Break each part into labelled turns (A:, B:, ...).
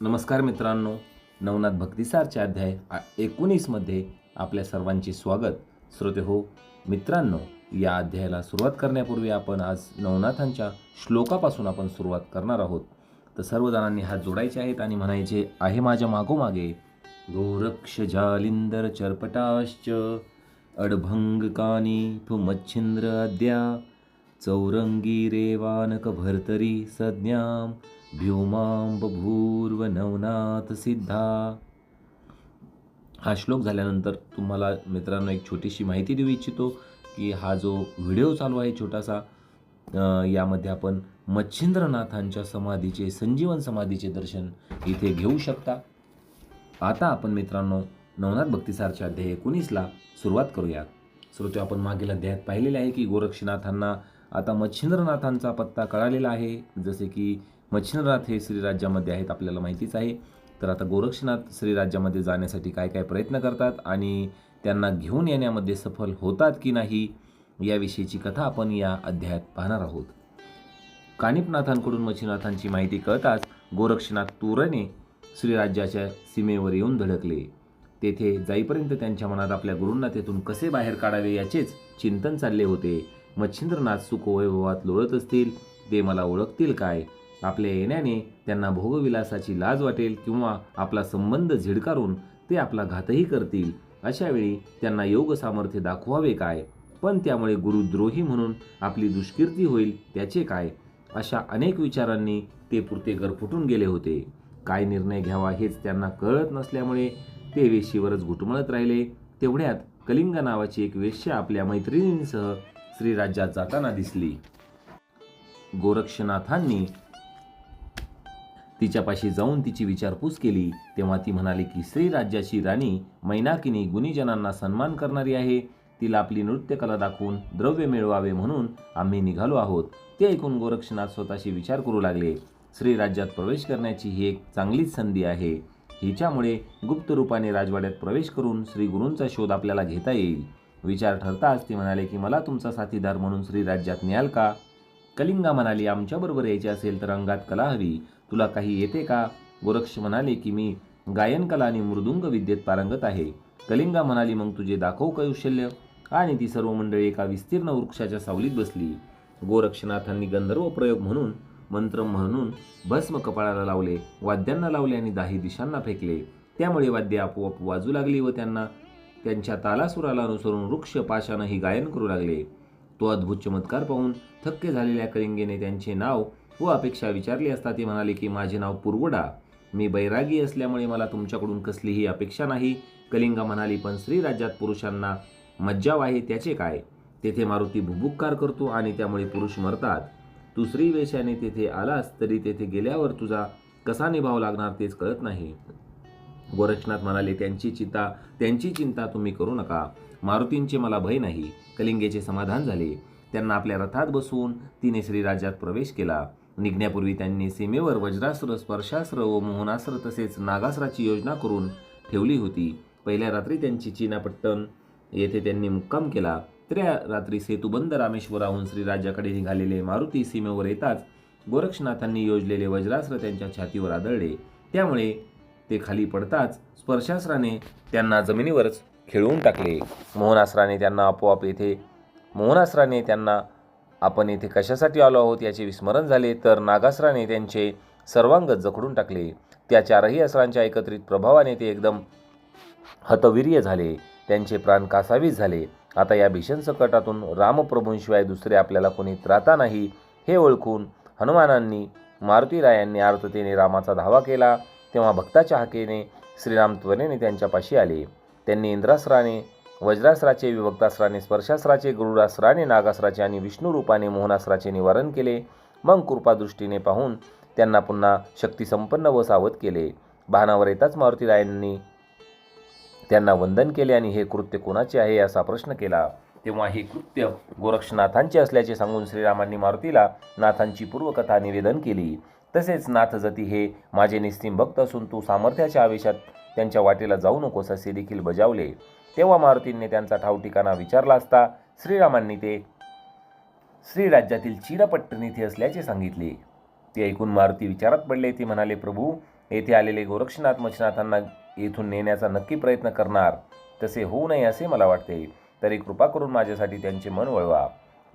A: नमस्कार मित्रांनो नवनाथ भक्तिसारच्या अध्याय एकोणीसमध्ये आपल्या सर्वांचे स्वागत. श्रोते हो मित्रांनो या अध्यायाला सुरुवात करण्यापूर्वी आपण आज नवनाथांच्या श्लोकापासून आपण सुरुवात करणार आहोत. तर सर्वजणांनी हात जोडायचे आहेत आणि म्हणायचे आहे माझ्या मागोमागे. गोरक्ष जालिंदर चरपटाश्च अडभंग कानी मच्छिंद्र अद्या चौरंगी रेवानक भर्तरी संज्ञाम भ्योमां नवनाथ सिद्धा. हा श्लोक झाल्यानंतर तुम्हाला मित्रांनो एक छोटीशी माहिती देऊ इच्छितो की हा जो व्हिडिओ चालू आहे छोटासा यामध्ये आपण मच्छिंद्रनाथांच्या समाधीचे संजीवन समाधीचे दर्शन इथे घेऊ शकता. आता आपण मित्रांनो नवनाथ भक्तिसारच्या अध्याय एकोणीसला सुरुवात करूया श्रोते आपण मागील अध्यायात पाहिलेले आहे की गोरक्षनाथांना आता मच्छिंद्रनाथांचा पत्ता कळालेला आहे. जसे की मच्छिंद्रनाथ हे श्रीराज्यामध्ये आहेत आपल्याला माहितीच आहे. तर आता गोरक्षनाथ श्रीराज्यामध्ये जाण्यासाठी काय काय प्रयत्न करतात आणि त्यांना घेऊन येण्यामध्ये सफल होतात की नाही याविषयीची कथा आपण या अध्यायात पाहणार आहोत. कानिपनाथांकडून मच्छिनाथांची माहिती कळताच गोरक्षनाथ तुरने श्रीराज्याच्या सीमेवर येऊन धडकले. तेथे जाईपर्यंत त्यांच्या मनात आपल्या गुरूंना तेथून कसे बाहेर काढावे याचेच चिंतन चालले होते. मच्छिंद्रनाथ सुखवैभवात लोळत असतील ते मला ओळखतील काय? आपल्या येण्याने त्यांना भोगविलासाची लाज वाटेल किंवा आपला संबंध झिडकारून ते आपला घातही करतील अशावेळी त्यांना योग सामर्थ्य दाखवावे काय? पण त्यामुळे गुरुद्रोही म्हणून आपली दुष्कीर्ती होईल त्याचे काय? अशा अनेक विचारांनी ते पुरते गरफुटून गेले होते. काय निर्णय घ्यावा हेच त्यांना कळत नसल्यामुळे ते वेशीवरच घुटमळत राहिले. तेवढ्यात कलिंगा नावाची एक वेश्या आपल्या मैत्रिणींसह श्रीराज्यात जाताना दिसली. गोरक्षनाथांनी तिच्यापाशी जाऊन तिची विचारपूस केली. तेव्हा ती म्हणाली की श्रीराज्याची राणी मैनाकिनी गुणीजनांना सन्मान करणारी आहे. तिला आपली नृत्यकला दाखवून द्रव्य मिळवावे म्हणून आम्ही निघालो आहोत. ते ऐकून गोरक्षनाथ स्वतःशी विचार करू लागले. श्रीराज्यात प्रवेश करण्याची ही एक चांगलीच संधी आहे. हिच्यामुळे गुप्त रूपाने राजवाड्यात प्रवेश करून श्रीगुरूंचा शोध आपल्याला घेता येईल. विचार ठरताच ते म्हणाले की मला तुमचा साथीदार म्हणून श्रीराज्यात न्याल का? कलिंगा म्हणाली आमच्याबरोबर यायचे असेल तर अंगात कला हवी. तुला काही येते का? गोरक्ष म्हणाले की मी गायन कला आणि मृदुंग विद्येत पारंगत आहे. कलिंगा म्हणाली मग तुझे दाखव कौशल्य? आणि ती सर्व मंडळी एका विस्तीर्ण वृक्षाच्या सावलीत बसली. गोरक्षनाथांनी गंधर्व प्रयोग म्हणून मंत्र म्हणून भस्म कपाळाला लावले वाद्यांना लावले आणि दाही दिशांना फेकले. त्यामुळे वाद्य आपोआप वाजू लागली व त्यांना त्यांच्या तालासुराला अनुसरून वृक्ष पाशानंही गायन करू लागले. तो अद्भुत चमत्कार पाहून थक्के झालेल्या कलिंगेने त्यांचे नाव व अपेक्षा विचारली असता ती म्हणाले की माझे नाव पुरवडा. मी बैरागी असल्यामुळे मला तुमच्याकडून कसलीही अपेक्षा नाही. कलिंगा म्हणाली पण श्रीराज्यात पुरुषांना मज्जाव आहे त्याचे काय? तेथे मारुती भुभुक्कार करतो आणि त्यामुळे पुरुष मरतात. तू स्त्री वेशाने तेथे आलास तरी तेथे गेल्यावर तुझा कसा निभाव लागणार तेच कळत नाही. गोरक्षनाथ म्हणाले त्यांची चिंता त्यांची चिंता तुम्ही करू नका. मारुतींचे मला भय नाही. कलिंगेचे समाधान झाले. त्यांना आपल्या रथात बसवून तिने श्रीराज्यात प्रवेश केला. निघण्यापूर्वी त्यांनी सीमेवर वज्रास्त्र स्पर्शास्त्र व मोहनास्त्र तसेच नागास्त्राची योजना करून ठेवली होती. पहिल्या रात्री त्यांची चीनापट्टण येथे त्यांनी मुक्काम केला. त्र्या रात्री सेतुबंद रामेश्वराहून श्रीराज्याकडे निघालेले मारुती सीमेवर येताच गोरक्षनाथांनी योजलेले वज्रास्त्र त्यांच्या छातीवर आदळले. त्यामुळे ते खाली पडताच स्पर्शास्त्राने त्यांना जमिनीवरच खेळवून टाकले. मोहनास्त्राने त्यांना आपोआप येथे मोहनास्त्राने त्यांना आपण येथे कशासाठी आलो आहोत याचे विस्मरण झाले तर नागास्त्राने त्यांचे सर्वांग जखडून टाकले. त्या चारही अस्त्रांच्या एकत्रित प्रभावाने ते एकदम हतवीर्य झाले. त्यांचे प्राण कासावीस झाले. आता या भीषण संकटातून रामप्रभूंशिवाय दुसरे आपल्याला कोणी त्राता नाही हे ओळखून हनुमानांनी मारुतीरायांनी आर्ततेने रामाचा धावा केला. तेव्हा भक्ताच्या हाकेने श्रीराम त्वरेने त्यांच्यापाशी आले. त्यांनी इंद्रास्त्राने वज्रास्त्राचे विभक्तास्त्राने स्पर्शास्त्राचे गरुडास्त्राने नागास्त्राचे आणि विष्णू रूपाने मोहनास्त्राचे निवारण केले. मग कृपादृष्टीने पाहून त्यांना पुन्हा शक्तिसंपन्न व सावध केले. भानावर येताच मारुतीरायांनी त्यांना वंदन केले आणि हे कृत्य कोणाचे आहे असा प्रश्न केला. तेव्हा हे कृत्य गोरक्षनाथांचे असल्याचे सांगून श्रीरामांनी मारुतीला नाथांची पूर्वकथा निवेदन केली. तसेच नाथजती हे माझे निस्तीम भक्त असून तू सामर्थ्याच्या आवेशात त्यांच्या वाटेला जाऊ नकोस असे देखील बजावले. तेव्हा मारुतींनी त्यांचा ठाव ठिकाणा विचारला असता श्रीरामांनी ते श्रीराज्यातील चिरपट्टण असल्याचे सांगितले. ते ऐकून मारुती विचारात पडले. ते म्हणाले प्रभू येथे आलेले गोरक्षनाथ मच्छनाथांना येथून नेण्याचा नक्की प्रयत्न करणार. तसे होऊ नये असे मला वाटते. तरी कृपा करून माझ्यासाठी त्यांचे मन वळवा.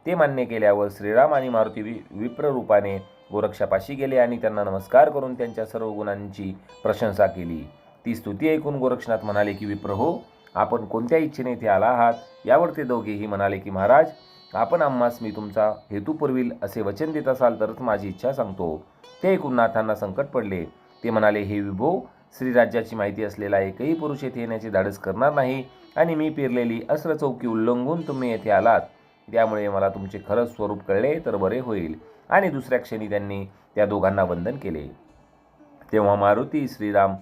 A: ते मान्य केल्यावर श्रीराम आणि मारुती वि विप्र रूपाने गोरक्षापाशी गेले आणि त्यांना नमस्कार करून त्यांच्या सर्व गुणांची प्रशंसा केली. ती स्तुती ऐकून गोरक्षनाथ म्हणाले की विप्रहो आपण कोणत्या इच्छेने इथे आला आहात? यावर ते दोघेही म्हणाले की महाराज आपण आम्हास मी तुमचा हेतू पुरविल असे वचन देत असाल तरच माझी इच्छा सांगतो. ते ऐकून नाथांना संकट पडले. ते म्हणाले हे विभो श्रीराज्याची माहिती असलेला एकही पुरुष येथे येण्याचे धाडस करणार नाही आणि मी पेरलेली अस्त्रचौकी उल्लंघून तुम्ही येथे आलात. त्यामुळे मला तुमचे खरंच स्वरूप कळले तर बरे होईल. आणि दुसऱ्या क्षणी त्यांनी त्या दोघांना वंदन केले. तेव्हा मारुती श्रीराम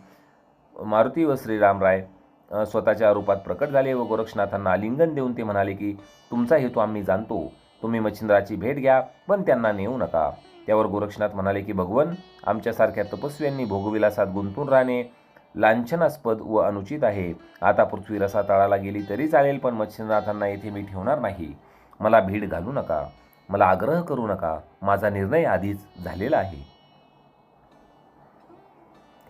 A: मारुती व श्रीरामराय राय स्वतःच्या रूपात प्रकट झाले व गोरक्षनाथांना आलिंगन देऊन ते म्हणाले की तुमचा हेतू आम्ही जाणतो. तुम्ही मच्छिंद्राची भेट घ्या पण त्यांना नेऊ नका. त्यावर गोरक्षनाथ म्हणाले की भगवन आमच्यासारख्या तपस्व्यांनी भोगविलासात गुंतून राहणे लांछनास्पद व अनुचित आहे. आता पृथ्वी रसा तळाला गेली तरी चालेल पण मच्छिंद्रनाथांना येथे मी ठेवणार नाही. मला भीड घालू नका. मला आग्रह करू नका माझा निर्णय आधीच झालेला आहे.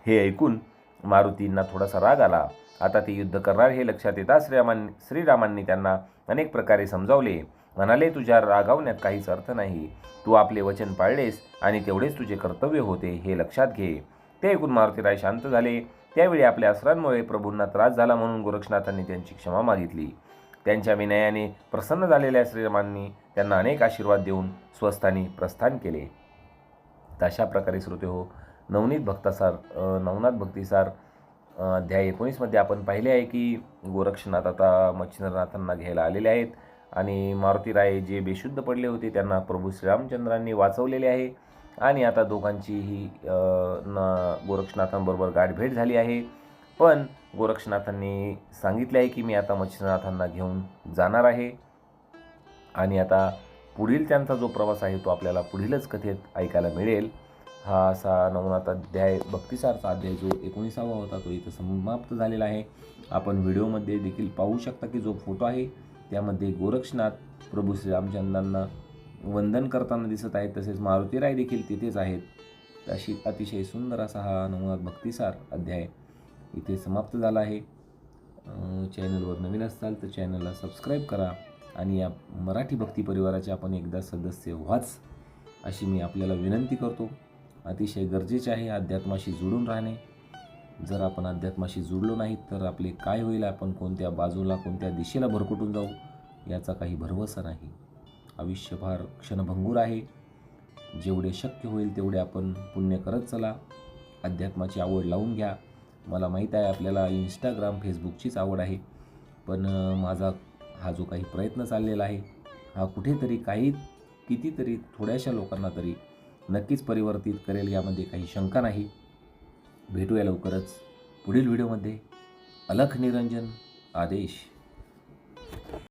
A: हे ऐकून मारुतींना थोडासा राग आला. आता ते युद्ध करणार हे लक्षात येताच श्रीरामांनी श्रीरामांनी त्यांना अनेक प्रकारे समजावले. म्हणाले तुझ्या रागावण्यात काहीच अर्थ नाही. तू आपले वचन पाळलेस आणि तेवढेच तुझे कर्तव्य होते हे लक्षात घे. ते ऐकून मारुतीराय शांत झाले. त्यावेळी आपल्या अस्त्रांमुळे प्रभूंना त्रास झाला म्हणून गोरक्षनाथांनी त्यांची क्षमा मागितली. त्यांच्या विनयाने प्रसन्न झालेल्या श्रीरामांनी त्यांना अनेक आशीर्वाद देऊन स्वस्थानी प्रस्थान केले. तर अशा प्रकारे श्रोते हो नवनीत भक्तासार नवनाथ भक्तिसार अध्याय एकोणीसमध्ये आपण पाहिले आहे की गोरक्षनाथ आता मच्छिंद्रनाथांना घ्यायला आलेले आहेत आणि मारुतीराय जे बेशुद्ध पडले होते त्यांना प्रभू श्रीरामचंद्रांनी वाचवलेले आहे आणि आता दोघांचीही न गोरक्षनाथांबरोबर गाठभेट झाली आहे. पण गोरक्षनाथांनी सांगितले आहे की मी आता मच्छिंद्रनाथांना घेऊन जाणार आहे. आणि आता पुढील त्यांचा जो प्रवास आहे तो आपल्याला पुढीलच कथेत ऐकायला मिळेल. हा असा नवनाथ अध्याय भक्तिसारचा अध्याय जो एकोणीसावा होता तो इथं समाप्त झालेला आहे. आपण व्हिडिओमध्ये देखील पाहू शकता की जो फोटो आहे त्यामध्ये गोरक्षनाथ प्रभू श्रीरामचंद्रांना वंदन करताना दिसत आहेत तसेच मारुतीराय देखील तिथेच आहेत. अशी अतिशय सुंदर असा हा नवनाथ भक्तिसार अध्याय इथे समाप्त झाला आहे. चॅनलवर नवीन असाल तर चॅनलला सबस्क्राईब करा आणि या मराठी भक्ती परिवाराचे आपण एकदा सदस्य व्हाच अशी मी आपल्याला विनंती करतो. अतिशय गरजेचे आहे अध्यात्माशी जुळून राहणे. जर आपण अध्यात्माशी जुळलो नाही तर आपले काय होईल? आपण कोणत्या बाजूला कोणत्या दिशेला भरकटून जाऊ? याचा काही भरवसा नाही. आयुष्य फार क्षणभंगूर आहे. जेवढे शक्य होईल तेवढे आपण पुण्य करत चला. अध्यात्माची आवड लावून घ्या. मला माहीत आहे आपल्याला इंस्टाग्राम फेसबुकचीच आवड आहे. पण माझा हा जो काही प्रयत्न चाललेला आहे हा कुठेतरी काही कितीतरी थोड्याशा लोकांना तरी नक्कीच परिवर्तित करेल यामध्ये काही शंका नाही. भेटूया लवकरच पुढील व्हिडिओमध्ये. अलख निरंजन आदेश.